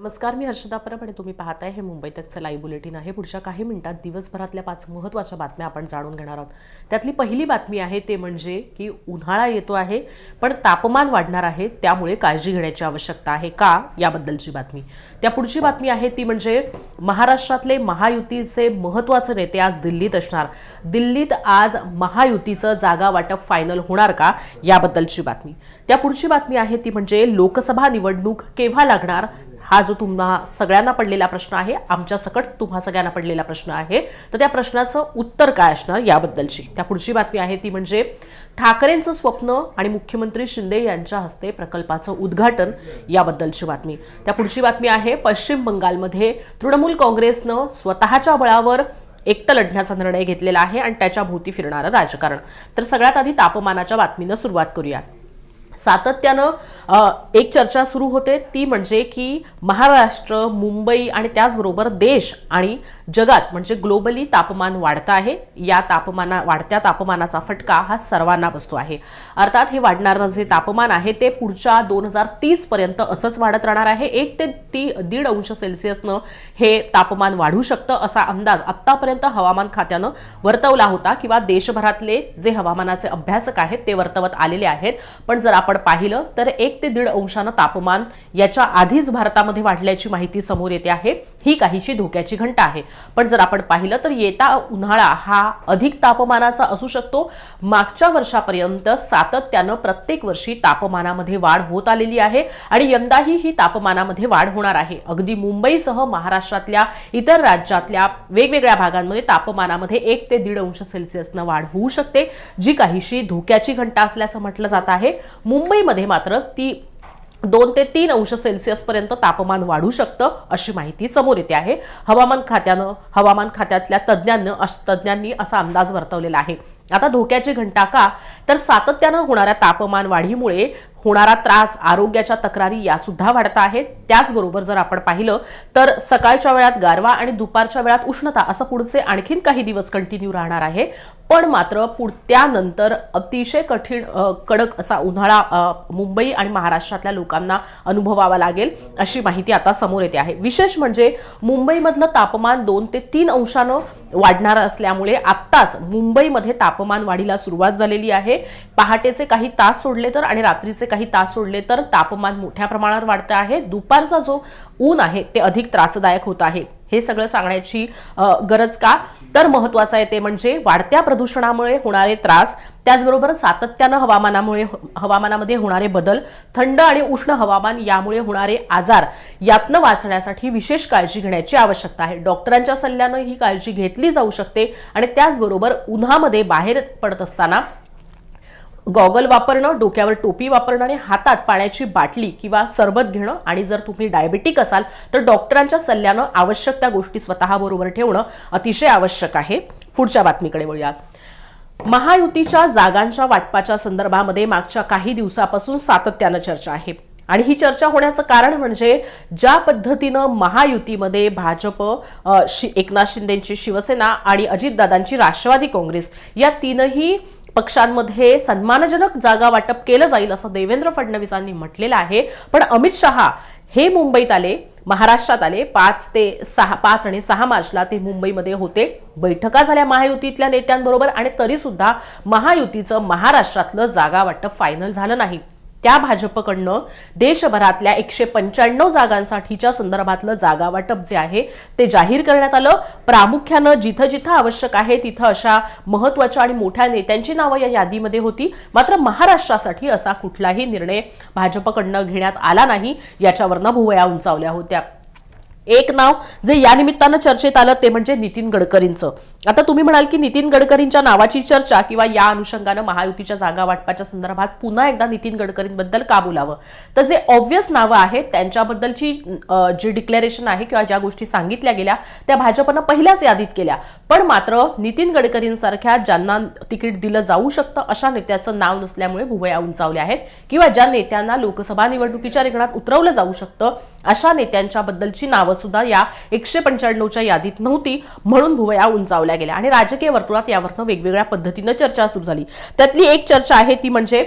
नमस्कार मी हर्षदा परब आणि तुम्ही पाहताय हे मुंबई तकचं लाईव्ह बुलेटिन आहे. पुढच्या काही मिनिटात दिवसभरातल्या पाच महत्त्वाच्या बातम्या आपण जाणून घेणार आहोत. त्यातली पहिली बातमी आहे ते म्हणजे की उन्हाळा येतो आहे पण तापमान वाढणार आहे त्यामुळे काळजी घेण्याची आवश्यकता आहे का याबद्दलची बातमी. त्या पुढची बातमी आहे ती म्हणजे महाराष्ट्रातले महायुतीचे महत्त्वाचे नेते आज दिल्लीत असणार. दिल्लीत आज महायुतीचं जागा वाटप फायनल होणार का याबद्दलची बातमी. त्या पुढची बातमी आहे ती म्हणजे लोकसभा निवडणूक केव्हा लागणार हा जो तुम्हा सगळ्यांना पडलेला प्रश्न आहे आमच्या सकट तुम्हा सगळ्यांना पडलेला प्रश्न आहे तर त्या प्रश्नाचं उत्तर काय असणार याबद्दलची. त्या पुढची बातमी आहे ती म्हणजे ठाकरेंचं स्वप्न आणि मुख्यमंत्री शिंदे यांच्या हस्ते प्रकल्पाचं उद्घाटन याबद्दलची बातमी. त्या पुढची बातमी आहे पश्चिम बंगालमध्ये तृणमूल काँग्रेसनं स्वतःच्या बळावर एकटं लढण्याचा निर्णय घेतलेला आहे आणि त्याच्या भोवती फिरणारं राजकारण. तर सगळ्यात आधी तापमानाच्या बातमीनं सुरुवात करूया. सातत्यानं एक चर्चा सुरू होते. ती म्हणजे की महाराष्ट्र मुंबई आणि त्याचबरोबर देश आणि जगात म्हणजे ग्लोबली तापमान वाढतं आहे. या तापमाना वाढत्या तापमानाचा फटका हा सर्वांना बसतो आहे. अर्थात हे वाढणारं जे तापमान आहे ते पुढच्या दोन हजार तीसपर्यंत असंच वाढत राहणार आहे. एक ते ती दीड अंश सेल्सिअसनं हे तापमान वाढू शकतं असा अंदाज आत्तापर्यंत हवामान खात्यानं वर्तवला होता किंवा देशभरातले जे हवामानाचे अभ्यासक आहेत ते वर्तवत आलेले आहेत. पण जर आपण पाहिलं तर एक ते दीड अंशानं तापमान याच्या आधीच भारतामध्ये वाढल्याची माहिती समोर येते आहे. ही काहीशी धोक्याची घंटा आहे. पण जर आपण पाहिलं तर येता उन्हाळा हा अधिक तापमानाचा असू शकतो. मागच्या वर्षापर्यंत सातत्यानं प्रत्येक वर्षी तापमानामध्ये वाढ होत आलेली आहे आणि यंदाही ही तापमानामध्ये वाढ होणार आहे. अगदी मुंबईसह महाराष्ट्रातल्या इतर राज्यातल्या वेगवेगळ्या भागांमध्ये तापमानामध्ये एक ते दीड अंश सेल्सिअसनं वाढ होऊ शकते जी काहीशी धोक्याची घंटा असल्याचं म्हटलं जात आहे. मुंबईमध्ये मात्र ती दोन ते तीन अंश सेल्सिअस पर्यंत तापमान वाढू शकतं अशी माहिती समोर येते आहे. हवामान खात्यानं हवामान खात्यातल्या तज्ज्ञांनं तज्ज्ञांनी असा अंदाज वर्तवलेला आहे. आता धोक्याची घंटा का तर सातत्यानं होणाऱ्या तापमान वाढीमुळे होणारा त्रास आरोग्याच्या तक्रारी या सुद्धा वाढत आहेत. त्याचबरोबर जर आपण पाहिलं तर सकाळच्या वेळात गारवा आणि दुपारच्या वेळात उष्णता असं पुढचे आणखीन काही दिवस कंटिन्यू राहणार आहे. पण मात्र पुढ त्यानंतर अतिशय कठीण कडक असा उन्हाळा मुंबई आणि महाराष्ट्रातल्या लोकांना अनुभवावा लागेल अशी माहिती आता समोर येते आहे. विशेष म्हणजे मुंबईमधलं तापमान दोन ते तीन अंशानं वाढणार असल्यामुळे आत्ताच मुंबईमध्ये तापमान वाढीला सुरुवात झालेली आहे. पहाटेचे काही तास सोडले तर आणि रात्रीचे काही तास सोडले तर तापमान मोठ्या प्रमाणात वाढतं आहे. दुपारचा जो ऊन आहे ते अधिक त्रासदायक होत आहे. हे सगळं सांगण्याची गरज का? तर महत्वाचं आहे ते म्हणजे वाढत्या प्रदूषणामुळे होणारे त्रास त्याचबरोबर सातत्यानं हवामानामुळे हवामानामध्ये होणारे बदल थंड आणि उष्ण हवामान यामुळे होणारे आजार यातनं वाचण्यासाठी विशेष काळजी घेण्याची आवश्यकता आहे. डॉक्टरांच्या सल्ल्यानं ही काळजी घेतली जाऊ शकते आणि त्याचबरोबर उन्हामध्ये बाहेर पडत असताना गॉगल वापरणं डोक्यावर टोपी वापरणं आणि हातात पाण्याची बाटली किंवा सरबत घेणं आणि जर तुम्ही डायबेटिक असाल तर डॉक्टरांच्या सल्ल्यानं आवश्यक त्या गोष्टी स्वतःबरोबर ठेवणं अतिशय आवश्यक आहे. पुढच्या बातमीकडे वळूया महायुतीच्या जागांच्या वाटपाच्या संदर्भामध्ये मागच्या काही दिवसापासून सातत्यानं चर्चा आहे. आणि ही चर्चा होण्याचं कारण म्हणजे ज्या पद्धतीनं महायुतीमध्ये भाजप एकनाथ शिंदेची शिवसेना आणि अजितदादांची राष्ट्रवादी काँग्रेस या तीनही पक्षांमध्ये सन्मानजनक जागा वाटप केलं जाईल असं देवेंद्र फडणवीसांनी म्हटलेलं आहे. पण अमित शहा हे मुंबईत आले महाराष्ट्रात आले. पाच ते सहा पाच आणि सहा मार्चला ते मुंबईमध्ये होते. बैठका झाल्या महायुतीतल्या नेत्यांबरोबर आणि तरीसुद्धा महायुतीचं महाराष्ट्रातलं जागा वाटप फायनल झालं नाही. त्या भाजपकडनं देशभरातल्या एकशे पंच्याण्णव जागांसाठीच्या संदर्भातलं जागा वाटप जे आहे ते जाहीर करण्यात आलं. प्रामुख्यानं जिथं जिथं आवश्यक आहे तिथं अशा महत्त्वाच्या आणि मोठ्या नेत्यांची नावं या यादीमध्ये होती. मात्र महाराष्ट्रासाठी असा कुठलाही निर्णय भाजपकडनं घेण्यात आला नाही. याच्यावरनं भुवया उंचावल्या होत्या. एक नाव जे या निमित्तानं चर्चेत आलं ते म्हणजे नितीन गडकरींचं. आता तुम्ही म्हणाल की नितीन गडकरींच्या नावाची चर्चा किंवा या अनुषंगानं महायुतीच्या जागा वाटपाच्या संदर्भात पुन्हा एकदा नितीन गडकरींबद्दल का बोलावं? तर जे ऑब्व्हियस नावं आहेत त्यांच्याबद्दलची जी डिक्लेरेशन आहे किंवा ज्या गोष्टी सांगितल्या गेल्या त्या भाजपनं पहिल्याच यादीत केल्या. पण मात्र नितीन गडकरींसारख्या ज्यांना तिकीट दिलं जाऊ शकतं अशा नेत्याचं नाव नसल्यामुळे भुवया उंचावल्या आहेत. किंवा ज्या नेत्यांना लोकसभा निवडणुकीच्या रिंगणात उतरवलं जाऊ शकतं अशा नेत्यांच्या बद्दलची नावं सुद्धा या एकशे पंच्याण्णवच्या यादीत नव्हती म्हणून भुवया उंचावल्या. गेल्या. आणि राजकीय वर्तुळात यावरनं वेगवेगळ्या पद्धतीनं चर्चा सुरू झाली. त्यातली एक चर्चा आहे ती म्हणजे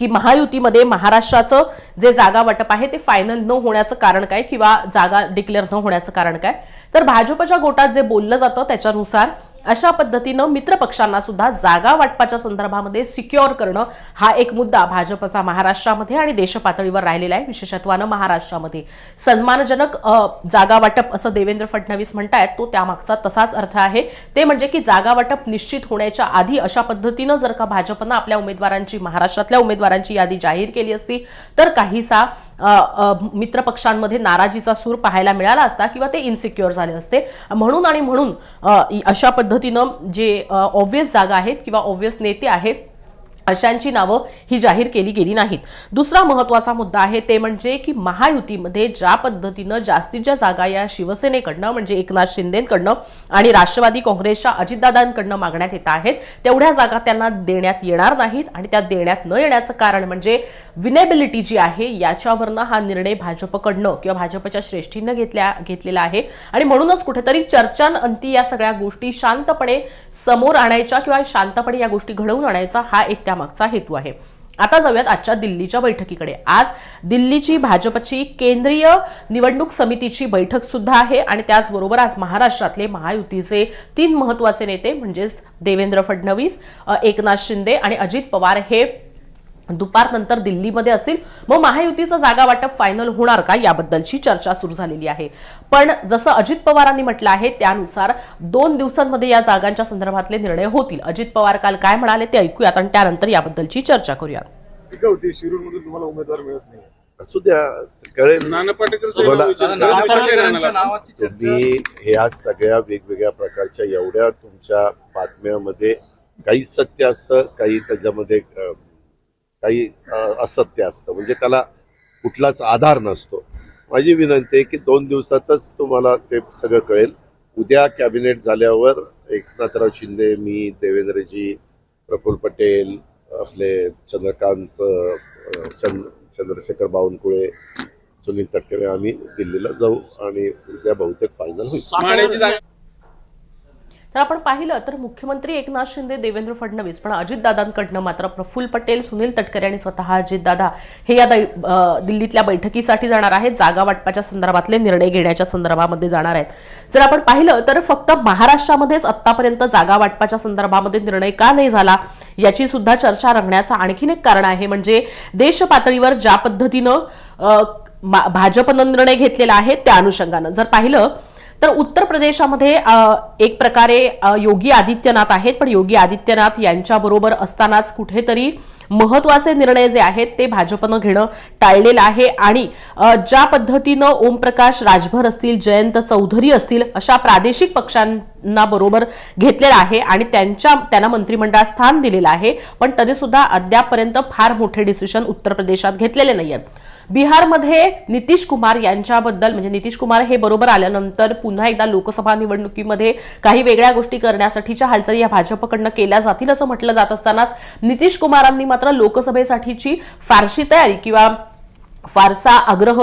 की महायुतीमध्ये महाराष्ट्राचं जे जागा वाटप आहे ते फायनल न होण्याचं कारण काय किंवा जागा डिक्लेअर न होण्याचं कारण काय? तर भाजपच्या गोटात जे बोललं जातं त्याच्यानुसार अशा पद्धतीनं मित्रपक्षांना सुद्धा जागा वाटपाच्या संदर्भामध्ये सिक्युअर करणं हा एक मुद्दा भाजपचा महाराष्ट्रामध्ये आणि देशपातळीवर राहिलेला आहे. विशेषत्वानं महाराष्ट्रामध्ये सन्मानजनक जागा वाटप असं देवेंद्र फडणवीस म्हणतायत तो त्यामागचा तसाच अर्थ आहे. ते म्हणजे की जागा वाटप निश्चित होण्याच्या आधी अशा पद्धतीनं जर का भाजपनं आपल्या उमेदवारांची महाराष्ट्रातल्या उमेदवारांची यादी जाहीर केली असती तर काहीसा मित्रपक्षांमध्ये नाराजीचा सूर पाहायला मिळाला असता किंवा ते इन्सिक्युअर झाले असते. म्हणून आणि म्हणून अशा पद्धतीनं जे ऑब्वियस जागा आहेत किंवा ऑब्वियस नेते आहेत अशांची नावं ही जाहीर केली गेली नाहीत. दुसरा महत्त्वाचा मुद्दा आहे ते म्हणजे की महायुतीमध्ये ज्या पद्धतीनं जास्तीच्या जागा या शिवसेनेकडनं म्हणजे एकनाथ शिंदेकडनं आणि राष्ट्रवादी काँग्रेसच्या अजितदादांकडनं मागण्यात येत आहेत. तेवढ्या जागा त्यांना देण्यात येणार नाहीत आणि त्या देण्यात न येण्याचं कारण म्हणजे विनेबिलिटी जी आहे याच्यावरनं हा निर्णय भाजपकडनं किंवा भाजपच्या श्रेष्ठीनं घेतल्या घेतलेला आहे. आणि म्हणूनच कुठेतरी चर्चांअंती या सगळ्या गोष्टी शांतपणे समोर आणायच्या किंवा शांतपणे या गोष्टी घडवून आणायचा हा एक त्यामागचा हेतू आहे. आता जाऊयात आजच्या दिल्लीच्या बैठकीकडे. आज दिल्लीची भाजपची केंद्रीय निवडणूक समितीची बैठक सुद्धा आहे आणि त्याचबरोबर आज महाराष्ट्रातले महायुतीचे तीन महत्त्वाचे नेते म्हणजेच देवेंद्र फडणवीस एकनाथ शिंदे आणि अजित पवार हे दुपारनंतर दिल्लीमध्ये असतील. मग महायुतीचं जागा वाटप फायनल होणार का? याबद्दलची चर्चा सुरू झालेली आहे. पण जसं अजित पवारांनी म्हटलं आहे त्यानुसार दोन दिवसांमध्ये या जागांच्या संदर्भातले निर्णय होतील. अजित पवार काल काय म्हणाले ते ऐकूयात आणि त्यानंतर याबद्दलची चर्चा करूयात. टीका होती शिरूर मधून तुम्हाला उमेदवार मिळत नाही. असू द्या कळेल. तुम्ही ह्या सगळ्या वेगवेगळ्या प्रकारच्या एवढ्या तुमच्या बातम्यामध्ये काही सत्य असतं काही त्याच्यामध्ये काही असत्य असतं. म्हणजे त्याला कुठलाच आधार नसतो. माझी विनंती आहे की दोन दिवसातच तुम्हाला ते सगळं कळेल. उद्या कॅबिनेट झाल्यावर एकनाथराव शिंदे मी देवेंद्रजी प्रफुल्ल पटेल आपले चंद्रकांत चंद्र चंद चंद्रशेखर बावनकुळे सुनील तटकरे आम्ही दिल्लीला जाऊ आणि उद्या बहुतेक फायनल होईल. तर आपण पाहिलं तर मुख्यमंत्री एकनाथ शिंदे देवेंद्र फडणवीस पण अजितदादांकडनं मात्र प्रफुल्ल पटेल सुनील तटकरे आणि स्वतः अजितदादा हे या दिल्लीतल्या बैठकीसाठी जाणार आहेत. जागा वाटपाच्या संदर्भातले निर्णय घेण्याच्या संदर्भामध्ये जाणार आहेत. जर आपण पाहिलं तर फक्त महाराष्ट्रामध्येच आतापर्यंत जागा वाटपाच्या संदर्भामध्ये निर्णय का नाही झाला याची सुद्धा चर्चा रंगण्याचं आणखीन एक कारण आहे. म्हणजे देश पातळीवर ज्या पद्धतीनं भाजपनं निर्णय घेतलेला आहे त्या अनुषंगानं. जर पाहिलं तर उत्तर प्रदेशामध्ये एक प्रकारे योगी आदित्यनाथ आहेत पण योगी आदित्यनाथ यांच्याबरोबर असतानाच कुठेतरी महत्त्वाचे निर्णय जे आहेत ते भाजपनं घेणं टाळलेलं आहे. आणि ज्या पद्धतीनं ओमप्रकाश राजभर असतील जयंत चौधरी असतील अशा प्रादेशिक पक्षां ना बरोबर घेतलेलं आहे आणि त्यांच्या त्यांना मंत्रिमंडळात स्थान दिलेलं आहे. पण तरी सुद्धा अद्यापपर्यंत फार मोठे डिसिशन उत्तर प्रदेशात घेतलेले नाही आहेत बिहारमध्ये नितीश कुमार यांच्याबद्दल म्हणजे नितीश कुमार हे बरोबर आल्यानंतर पुन्हा एकदा लोकसभा निवडणुकीमध्ये काही वेगळ्या गोष्टी करण्यासाठीच्या हालचाली या भाजपकडनं केल्या जातील असं म्हटलं जात असतानाच नितीश कुमारांनी मात्र लोकसभेसाठीची फारशी तयारी किंवा फारसा आग्रह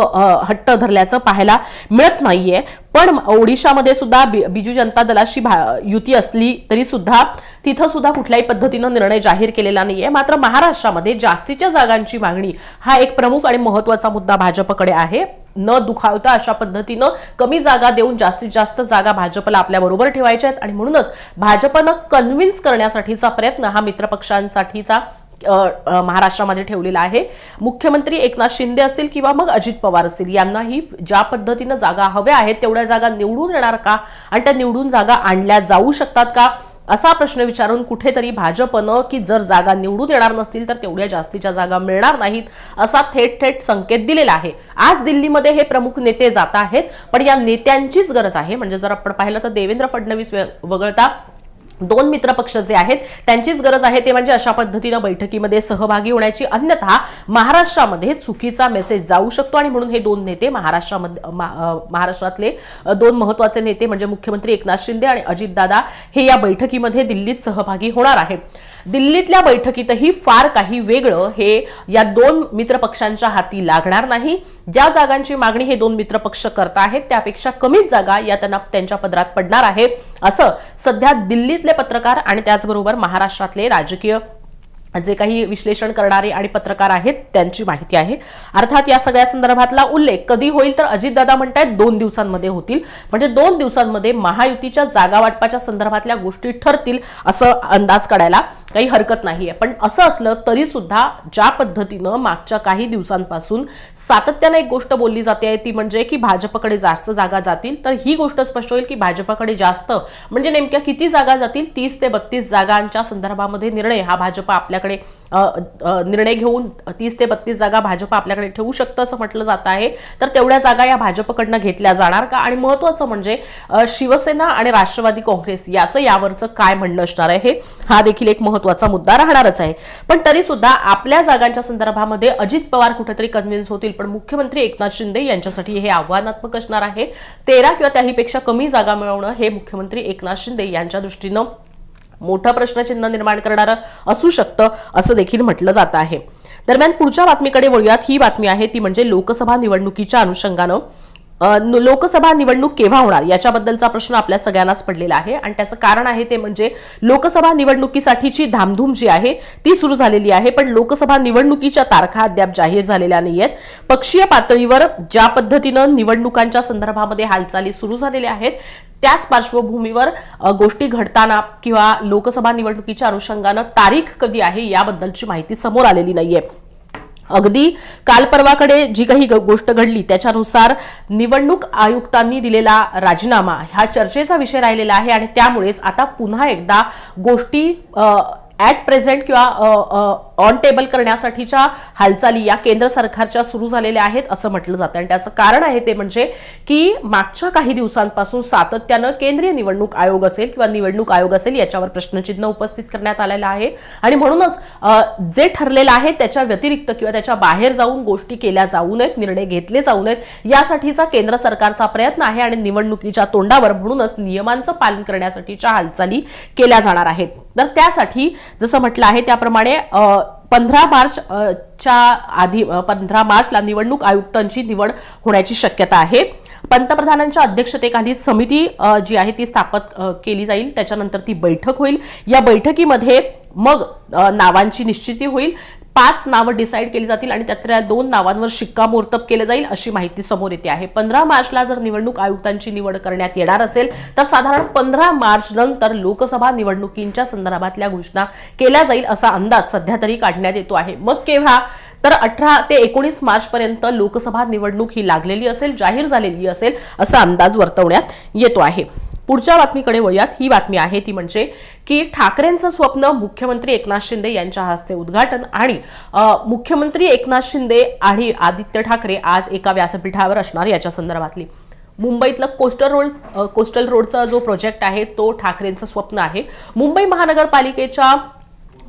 हट्ट धरल्याचं पाहायला मिळत नाहीये. पण ओडिशामध्ये सुद्धा बिजू जनता दलाशी भा- युती असली तरी सुद्धा तिथं सुद्धा कुठल्याही पद्धतीनं निर्णय जाहीर केलेला नाहीये. मात्र महाराष्ट्रामध्ये जास्तीच्या जागांची मागणी हा एक प्रमुख आणि महत्त्वाचा मुद्दा भाजपकडे आहे. न दुखावता अशा पद्धतीनं कमी जागा देऊन जास्तीत जास्त जागा भाजपला आपल्या बरोबर ठेवायच्या आहेत आणि म्हणूनच भाजपनं कन्व्हिन्स करण्यासाठीचा प्रयत्न हा मित्रपक्षांसाठीचा महाराष्ट्रामध्ये ठेवलेला आहे. मुख्यमंत्री एकनाथ शिंदे असतील किंवा मग अजित पवार असतील यांनाही ज्या पद्धतीनं जागा हव्या आहेत तेवढ्या जागा निवडून येणार का? आणि त्या निवडून जागा आणल्या जाऊ शकतात का? असा प्रश्न विचारून कुठेतरी भाजपनं की जर जागा निवडून येणार नसतील तर तेवढ्या जास्तीच्या जागा मिळणार नाहीत असा थेट थेट संकेत दिलेला आहे. आज दिल्लीमध्ये हे प्रमुख नेते जात आहेत पण या नेत्यांचीच गरज आहे. म्हणजे जर आपण पाहिलं तर देवेंद्र फडणवीस वगळता दोन मित्रपक्ष जे आहेत त्यांचीच गरज आहे ते म्हणजे अशा पद्धतीनं बैठकीमध्ये सहभागी होण्याची. अन्यथा महाराष्ट्रामध्ये चुकीचा मेसेज जाऊ शकतो आणि म्हणून हे दोन नेते महाराष्ट्रामध्ये महाराष्ट्रातले दोन महत्त्वाचे नेते म्हणजे मुख्यमंत्री एकनाथ शिंदे आणि अजितदादा हे या बैठकीमध्ये दिल्लीत सहभागी होणार आहेत. दिल्लीतल्या बैठकीतही फार काही वेगळं हे या दोन मित्रपक्षांच्या हाती लागणार नाही. ज्या जागांची मागणी हे दोन मित्रपक्ष करत आहेत त्यापेक्षा कमीच जागा या त्यांना त्यांच्या पदरात पडणार आहे असं सध्या दिल्लीतले पत्रकार आणि त्याचबरोबर महाराष्ट्रातले राजकीय जे काही विश्लेषण करणारे आणि पत्रकार आहेत त्यांची माहिती आहे. अर्थात या सगळ्या संदर्भातला उल्लेख कधी होईल तर अजितदादा म्हणतायत दोन दिवसांमध्ये होतील. म्हणजे दोन दिवसांमध्ये महायुतीच्या जागा वाटपाच्या संदर्भातल्या गोष्टी ठरतील असं अंदाज काढायला काही हरकत नाही आहे पण असं असलं तरी सुद्धा ज्या पद्धतीनं मागच्या काही दिवसांपासून सातत्यानं एक गोष्ट बोलली जाते आहे ती म्हणजे की भाजपकडे जास्त जागा जातील. तर ही गोष्ट स्पष्ट होईल की भाजपकडे जास्त म्हणजे नेमक्या किती जागा जातील? तीस ते बत्तीस जागांच्या संदर्भामध्ये निर्णय हा भाजप आपल्याकडे निर्णय घेऊन तीस ते बत्तीस जागा भाजप आपल्याकडे ठेवू शकतं असं म्हटलं जात आहे. तर तेवढ्या जागा या भाजपकडनं घेतल्या जाणार का? आणि महत्वाचं म्हणजे शिवसेना आणि राष्ट्रवादी काँग्रेस याचं यावरचं काय म्हणणं असणार आहे? हे हा देखील एक महत्त्वाचा मुद्दा राहणारच आहे. पण तरी सुद्धा आपल्या जागांच्या संदर्भामध्ये अजित पवार कुठेतरी कन्व्हिन्स होतील. पण मुख्यमंत्री एकनाथ शिंदे यांच्यासाठी हे आव्हानात्मक असणार आहे. तेरा किंवा त्याहीपेक्षा कमी जागा मिळवणं हे मुख्यमंत्री एकनाथ शिंदे यांच्या दृष्टीनं मोठं प्रश्नचिन्ह निर्माण करणारं असू शकतं असं देखील म्हटलं जात आहे. दरम्यान पुढच्या बातमीकडे वळूयात. ही बातमी आहे ती म्हणजे लोकसभा निवडणुकीच्या अनुषंगानं. लोकसभा निवडणूक केव्हा होणार? याच्याबद्दलचा प्रश्न आपल्या सगळ्यांनाच पडलेला आहे आणि त्याचं कारण आहे ते म्हणजे लोकसभा निवडणुकीसाठीची धामधूम जी आहे ती सुरू झालेली आहे पण लोकसभा निवडणुकीच्या तारखा अद्याप जाहीर झालेल्या नाही आहेत पक्षीय पातळीवर ज्या पद्धतीनं निवडणुकांच्या संदर्भामध्ये हालचाली सुरू झालेल्या आहेत त्याच पार्श्वभूमीवर गोष्टी घडताना किंवा लोकसभा निवडणुकीच्या अनुषंगानं तारीख कधी आहे याबद्दलची माहिती समोर आलेली नाहीये. अगदी काल परवाकडे जी काही ग- गोष्ट घडली त्याच्यानुसार निवडणूक आयुक्तांनी दिलेला राजीनामा हा चर्चेचा विषय राहिलेला आहे आणि त्यामुळेच आता पुन्हा एकदा गोष्टी ॲट प्रेझेंट किंवा ऑन टेबल करण्यासाठीच्या हालचाली या केंद्र सरकारच्या सुरू झालेल्या आहेत असं म्हटलं जातं आणि त्याचं कारण आहे ते म्हणजे की मागच्या काही दिवसांपासून सातत्यानं केंद्रीय निवडणूक आयोग असेल किंवा निवडणूक आयोग असेल याच्यावर प्रश्नचिन्ह उपस्थित करण्यात आलेलं आहे. आणि म्हणूनच जे ठरलेलं आहे त्याच्या व्यतिरिक्त किंवा त्याच्या बाहेर जाऊन गोष्टी केल्या जाऊ नयेत निर्णय घेतले जाऊ नयेत यासाठीचा केंद्र सरकारचा प्रयत्न आहे आणि निवडणुकीच्या तोंडावर म्हणूनच नियमांचं पालन करण्यासाठीच्या हालचाली केल्या जाणार आहेत. तर त्यासाठी जसं म्हटलं आहे त्याप्रमाणे पंधरा मार्च च्या आधी पंधरा मार्चला निवडणूक आयुक्तांची निवड होण्याची शक्यता आहे. पंतप्रधानांच्या अध्यक्षतेखाली समिती जी आहे ती स्थापित केली जाईल. त्याच्यानंतर ती बैठक होईल. या बैठकीमध्ये मग नावांची निश्चिती होईल. पाच नावं डिसाईड केली जातील आणि त्यातल्या दोन नावांवर शिक्कामोर्तब केलं जाईल अशी माहिती समोर येते आहे. पंधरा मार्चला जर निवडणूक आयुक्तांची निवड करण्यात येणार असेल तर साधारण पंधरा मार्च नंतर लोकसभा निवडणुकींच्या संदर्भातल्या घोषणा केल्या जाईल असा अंदाज सध्या तरी काढण्यात येतो आहे. मग केव्हा? तर अठरा ते एकोणीस मार्च पर्यंत लोकसभा निवडणूक ही लागलेली असेल जाहीर झालेली असेल असा अंदाज वर्तवण्यात येतो आहे. पुढच्या बातमीकडे वळूयात. ही बातमी आहे ती म्हणजे की ठाकरेंचं स्वप्न मुख्यमंत्री एकनाथ शिंदे यांच्या हस्ते उद्घाटन आणि मुख्यमंत्री एकनाथ शिंदे आणि आदित्य ठाकरे आज एका व्यासपीठावर असणार याच्या संदर्भातली. मुंबईतलं कोस्टल रोड कोस्टल रोडचा जो प्रोजेक्ट आहे तो ठाकरेंचं स्वप्न आहे. मुंबई महानगरपालिकेच्या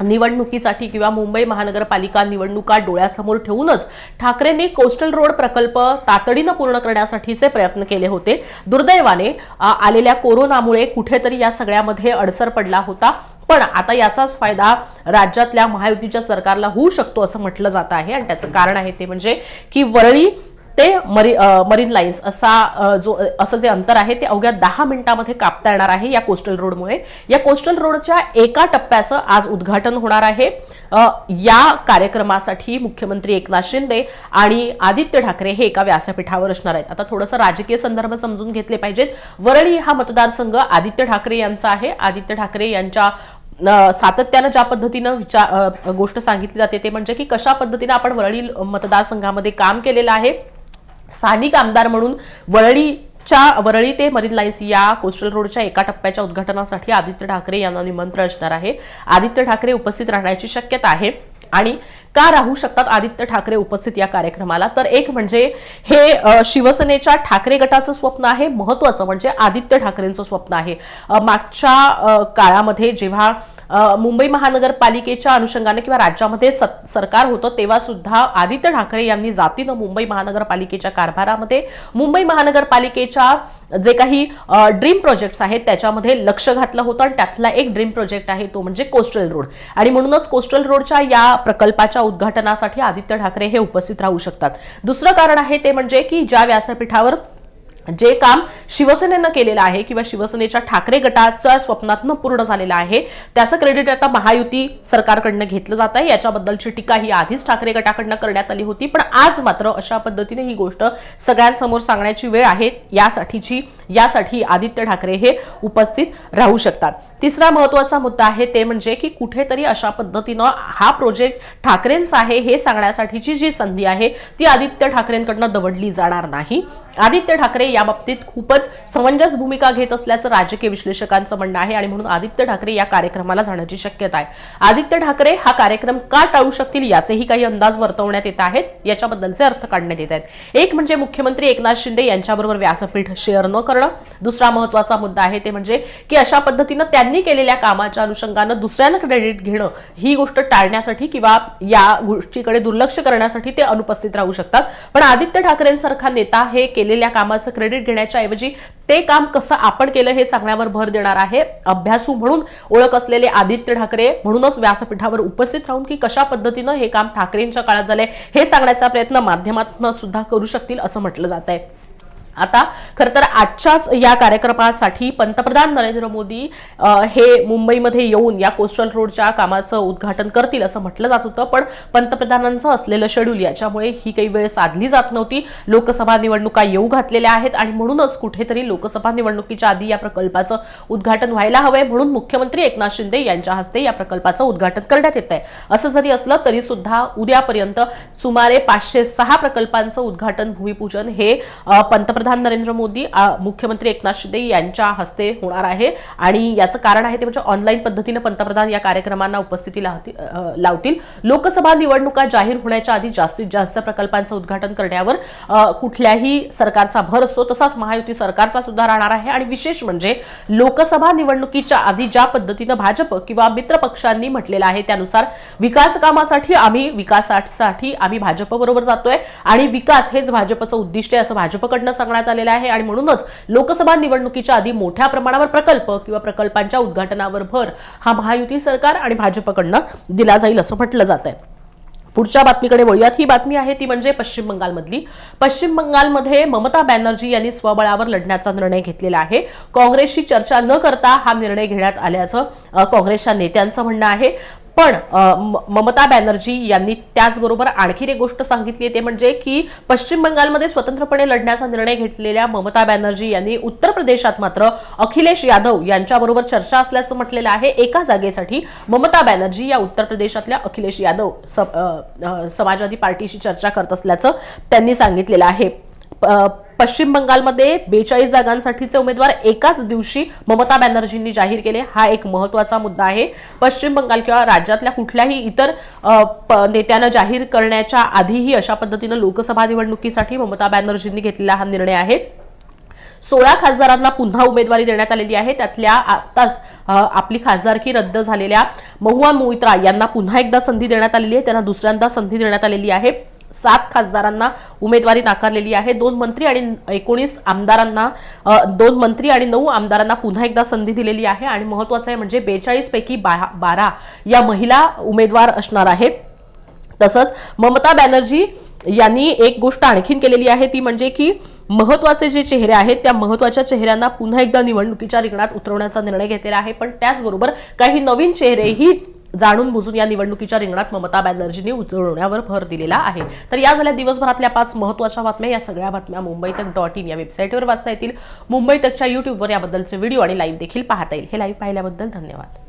निवडणुकीसाठी किंवा मुंबई महानगरपालिका निवडणुका डोळ्यासमोर ठेवूनच ठाकरेंनी कोस्टल रोड प्रकल्प तातडीनं पूर्ण करण्यासाठीचे प्रयत्न केले होते. दुर्दैवाने आलेल्या कोरोनामुळे कुठेतरी या सगळ्यामध्ये अडसर पडला होता. पण आता याचाच फायदा राज्यातल्या महायुतीच्या सरकारला होऊ शकतो असं म्हटलं जात आहे. आणि त्याचं कारण आहे ते म्हणजे की वरळी ते मरी मरीन लाईन्स असा जो असं जे अंतर आहे ते अवघ्या दहा मिनिटामध्ये कापता येणार आहे या कोस्टल रोडमुळे. या कोस्टल रोडच्या एका टप्प्याचं आज उद्घाटन होणार आहे. या कार्यक्रमासाठी मुख्यमंत्री एकनाथ शिंदे आणि आदित्य ठाकरे हे एका व्यासपीठावर असणार आहेत. आता थोडंसं राजकीय संदर्भ समजून घेतले पाहिजेत. वरळी हा मतदारसंघ आदित्य ठाकरे यांचा आहे. आदित्य ठाकरे यांच्या सातत्यानं ज्या पद्धतीनं विचार गोष्ट सांगितली जाते ते म्हणजे की कशा पद्धतीनं आपण वरळी मतदारसंघामध्ये काम केलेलं आहे. स्थानिक आमदार म्हणून वरळीच्या वरळी ते मरीन लाईन्स या कोस्टल रोडच्या एका टप्प्याच्या उद्घाटनासाठी आदित्य ठाकरे यांना निमंत्रण असणार आहे. आदित्य ठाकरे उपस्थित राहण्याची शक्यता आहे. आणि का राहू शकतात आदित्य ठाकरे उपस्थित या कार्यक्रमाला? तर एक म्हणजे हे शिवसेनेच्या ठाकरे गटाचं स्वप्न आहे. महत्वाचं म्हणजे आदित्य ठाकरेंचं स्वप्न आहे. मागच्या काळामध्ये जेव्हा मुंबई महानगरपालिकेच्या अनुषंगाने किंवा राज्यामध्ये सरकार होतं तेव्हा सुद्धा आदित्य ठाकरे यांनी जातीनं मुंबई महानगरपालिकेच्या कारभारामध्ये मुंबई महानगरपालिकेच्या जे काही ड्रीम प्रोजेक्ट्स आहेत त्याच्यामध्ये लक्ष घातलं होतं आणि त्यातला एक ड्रीम प्रोजेक्ट आहे तो म्हणजे कोस्टल रोड. आणि म्हणूनच कोस्टल रोडच्या या प्रकल्पाच्या उद्घाटनासाठी आदित्य ठाकरे हे उपस्थित राहू शकतात. दुसरं कारण आहे ते म्हणजे की ज्या व्यासपीठावर जे काम शिवसेनेनं केलेलं आहे किंवा शिवसेनेच्या ठाकरे गटाच्या स्वप्नातनं पूर्ण झालेलं आहे त्याचं क्रेडिट आता महायुती सरकारकडनं घेतलं जात आहे. याच्याबद्दलची टीका ही आधीच ठाकरे गटाकडनं करण्यात आली होती. पण आज मात्र अशा पद्धतीने ही गोष्ट सगळ्यांसमोर सांगण्याची वेळ आहे. यासाठीची यासाठी आदित्य ठाकरे हे उपस्थित राहू शकतात. तिसरा महत्त्वाचा मुद्दा आहे ते म्हणजे की कुठेतरी अशा पद्धतीनं हा प्रोजेक्ट ठाकरेंचा आहे हे सांगण्यासाठीची जी संधी आहे ती आदित्य ठाकरेंकडनं दवडली जाणार नाही. आदित्य ठाकरे या बाबतीत खूपच समंजस भूमिका घेत असल्याचं राजकीय विश्लेषकांचं म्हणणं आहे आणि म्हणून आदित्य ठाकरे या कार्यक्रमाला जाण्याची शक्यता आहे. आदित्य ठाकरे हा कार्यक्रम का टाळू शकतील याचेही काही अंदाज वर्तवण्यात येत आहेत याच्याबद्दलचे अर्थ काढण्यात येत आहेत. एक म्हणजे मुख्यमंत्री एकनाथ शिंदे यांच्याबरोबर व्यासपीठ शेअर न करणं. दुसरा महत्त्वाचा मुद्दा आहे ते म्हणजे की अशा पद्धतीनं त्यांनी केलेल्या कामाच्या अनुषंगानं दुसऱ्यांना क्रेडिट घेणं ही गोष्ट टाळण्यासाठी किंवा या गोष्टीकडे दुर्लक्ष करण्यासाठी ते अनुपस्थित राहू शकतात. पण आदित्य ठाकरेंसारखा नेता हे केलेल्या कामाचं क्रेडिट घेण्याच्या ऐवजी ते काम कसं आपण केलं हे सांगण्यावर भर देणार आहे. अभ्यासू म्हणून ओळख असलेले आदित्य ठाकरे म्हणूनच व्यासपीठावर उपस्थित राहून की कशा पद्धतीनं हे काम ठाकरेंच्या काळात झालंय हे सांगण्याचा प्रयत्न माध्यमातून सुद्धा करू शकतील असं म्हटलं जात आहे आता खरंतर तर आजच्याच या कार्यक्रमासाठी पंतप्रधान नरेंद्र मोदी हे मुंबईमध्ये येऊन या कोस्टल रोडच्या कामाचं उद्घाटन करतील असं म्हटलं जात होतं. पण पंतप्रधानांचं असलेलं शेड्यूल याच्यामुळे ही काही वेळ साधली जात नव्हती. लोकसभा निवडणुका येऊ घातलेल्या आहेत आणि म्हणूनच कुठेतरी लोकसभा निवडणुकीच्या आधी या प्रकल्पाचं उद्घाटन व्हायला हवंय. म्हणून मुख्यमंत्री एकनाथ शिंदे यांच्या हस्ते या प्रकल्पाचं उद्घाटन करण्यात येत आहे असं जरी असलं तरी सुद्धा उद्यापर्यंत सुमारे पाचशे सहा प्रकल्पांचं उद्घाटन भूमिपूजन हे पंतप्रधान पंतप्रधान नरेंद्र मोदी मुख्यमंत्री एकनाथ शिंदे यांच्या हस्ते होणार आहे. आणि याचं कारण आहे ते म्हणजे ऑनलाईन पद्धतीनं पंतप्रधान या कार्यक्रमांना उपस्थिती लावतील. लोकसभा निवडणुका जाहीर होण्याच्या आधी जास्तीत जास्त प्रकल्पांचं उद्घाटन करण्यावर कुठल्याही सरकारचा भर असतो तसाच महायुती सरकारचा सुद्धा राहणार आहे. आणि विशेष म्हणजे लोकसभा निवडणुकीच्या आधी ज्या पद्धतीनं भाजप किंवा मित्र पक्षांनी म्हटलेलं आहे त्यानुसार विकास कामासाठी आम्ही विकासासाठी आम्ही भाजप बरोबर जातोय. आणि विकास हेच भाजपचं उद्दिष्ट आहे असं भाजपकडनं सांगण्यात आलेलं आहे आणि म्हणूनच लोकसभा निवडणुकीच्या आधी मोठ्या प्रमाणावर प्रकल्प किंवा प्रकल्पांच्या उद्घाटनावर भर हा महायुती सरकार आणि भाजपकडनं दिला जाईल असं म्हटलं जात आहे. पुढच्या बातमीकडे वळूयात. ही बातमी आहे ती म्हणजे पश्चिम बंगालमधली. पश्चिम बंगालमध्ये ममता बॅनर्जी यांनी स्वबळावर लढण्याचा निर्णय घेतलेला आहे. काँग्रेसशी चर्चा न करता हा निर्णय घेण्यात आल्याचं काँग्रेसच्या नेत्यांचं म्हणणं आहे. पण म- ममता बॅनर्जी यांनी त्याचबरोबर आणखी एक गोष्ट सांगितली आहे ते म्हणजे की पश्चिम बंगालमध्ये स्वतंत्रपणे लढण्याचा निर्णय घेतलेल्या ममता बॅनर्जी यांनी उत्तर प्रदेशात मात्र अखिलेश यादव यांच्याबरोबर चर्चा असल्याचं म्हटलेलं आहे. एका जागेसाठी ममता बॅनर्जी या उत्तर प्रदेशातल्या अखिलेश यादव स- समाजवादी पार्टीशी चर्चा करत असल्याचं त्यांनी सांगितलेलं आहे. पश्चिम बंगालमध्ये बेचाळीस जागांसाठीचे उमेदवार एकाच दिवशी ममता बॅनर्जींनी जाहीर केले. हा एक महत्त्वाचा मुद्दा आहे. पश्चिम बंगाल किंवा राज्यातल्या कुठल्याही इतर प- नेत्यानं जाहीर करण्याच्या आधीही अशा पद्धतीनं लोकसभा निवडणुकीसाठी ममता बॅनर्जींनी घेतलेला हा निर्णय आहे. सोळा खासदारांना पुन्हा उमेदवारी देण्यात आलेली आहे. त्यातल्या आताच आपली खासदारकी रद्द झालेल्या महुआ मोइत्रा यांना पुन्हा एकदा संधी देण्यात आलेली आहे. त्यांना दुसऱ्यांदा संधी देण्यात आलेली आहे. सात खासदारांना उमेदवारी नाकारलेली आहे. दोन मंत्री आणि एकोणीस आमदारांना दोन मंत्री आणि नऊ आमदारांना पुन्हा एकदा संधी दिलेली आहे. आणि महत्वाचं आहे म्हणजे बेचाळीसपैकी बा- बारा या महिला उमेदवार असणार आहेत. तसंच ममता बॅनर्जी यांनी एक गोष्ट आणखीन केलेली आहे. ती म्हणजे की महत्त्वाचे जे चेहरे आहेत त्या महत्त्वाच्या चेहऱ्यांना पुन्हा एकदा निवडणुकीच्या रिंगणात उतरवण्याचा निर्णय घेतलेला आहे. पण त्याचबरोबर काही नवीन चेहरेही जाणून बुजून या निवडणुकीच्या रिंगणात ममता बॅनर्जींनी उतरवण्यावर भर दिलेला आहे. तर या झाल्या दिवसभरातल्या पाच महत्त्वाच्या बातम्या या सगळ्या बातम्या मुंबई तक डॉट इन या वेबसाईटवर वाचता येतील. मुंबई तकच्या युट्यूबवर याबद्दलचे व्हिडिओ आणि लाईव्ह देखील पाहता येईल. हे लाईव्ह पाहिल्याबद्दल धन्यवाद.